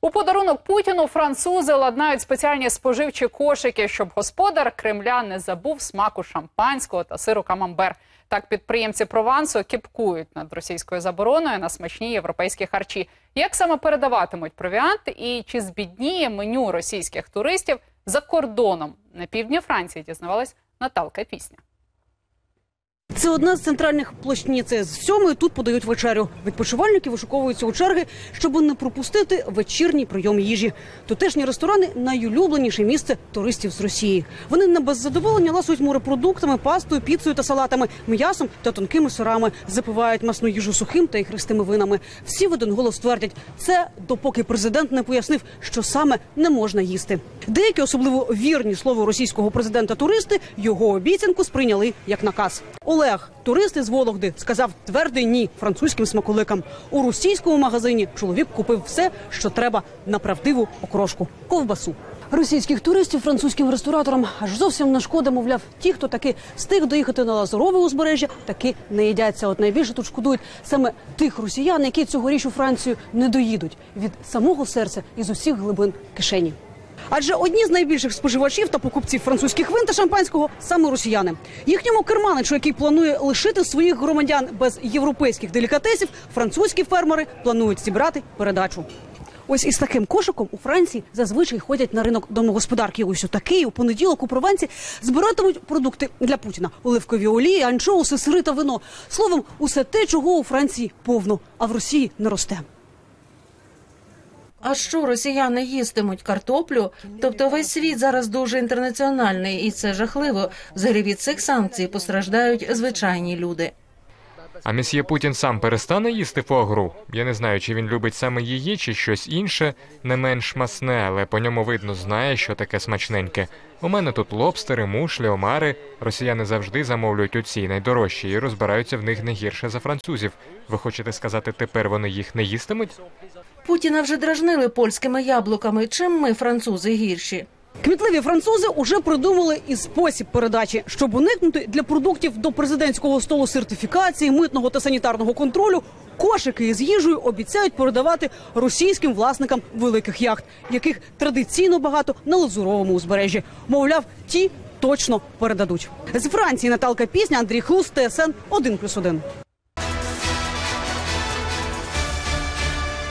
У подарунок Путіну французи ладнають спеціальні споживчі кошики, щоб господар Кремля не забув смаку шампанського та сиру камамбер. Так підприємці Провансу кіпкують над російською забороною на смачні європейські харчі. Як саме передаватимуть провіант і чи збідніє меню російських туристів за кордоном на півдні Франції? Дізнавалась Наталка Пісня. Це одна з центральних площниць. З сьомої тут подають вечерю. Відпочивальники вишуковуються у черги, щоб не пропустити вечірній прийом їжі. Тутешні ресторани найулюбленіше місце туристів з Росії. Вони не без задоволення ласують морепродуктами, пастою, піцею та салатами, м'ясом та тонкими сирами, запивають масну їжу сухим та ігристими винами. Всі в один голос твердять, це допоки президент не пояснив, що саме не можна їсти. Деякі, особливо вірні слову російського президента туристи, його обіцянку сприйняли як наказ. Олег, турист із Вологди, сказав твердий ні французьким смаколикам. У російському магазині чоловік купив все, що треба на правдиву окрошку ковбасу. Російських туристів французьким рестораторам аж зовсім не шкода, мовляв, ті, хто таки встиг доїхати на Лазурове узбережжя, таки не їдяться. От найбільше тут шкодують саме тих росіян, які цьогоріч у Францію не доїдуть від самого серця і з усіх глибин кишені. Адже одні з найбільших споживачів та покупців французьких вин та шампанського саме росіяни. Їхньому керманичу, який планує лишити своїх громадян без європейських делікатесів, французькі фермери планують зібрати передачу. Ось із таким кошиком у Франції зазвичай ходять на ринок домогосподарки. Ось у такий у понеділок у Прованці збиратимуть продукти для Путіна: оливкові олії, анчоуси, сири та вино. Словом, усе те, чого у Франції повно, а в Росії не росте. А що росіяни їстимуть картоплю? Тобто весь світ зараз дуже інтернаціональний, і це жахливо. Взагалі від цих санкцій постраждають звичайні люди. А месьє Путін сам перестане їсти фуагру? Я не знаю, чи він любить саме її, чи щось інше, не менш масне, але по ньому видно знає, що таке смачненьке. У мене тут лобстери, мушлі, омари. Росіяни завжди замовлюють оці найдорожчі і розбираються в них не гірше за французів. Ви хочете сказати, тепер вони їх не їстимуть? Путіна вже дражнили польськими яблуками. Чим ми, французи, гірші? Кмітливі французи уже придумали і спосіб передачі, щоб уникнути для продуктів до президентського столу сертифікації, митного та санітарного контролю. Кошики із їжею обіцяють передавати російським власникам великих яхт, яких традиційно багато на лазуровому узбережжі. Мовляв, ті точно передадуть. З Франції Наталка Пісня, Андрій Хлус, ТСН 1+,1.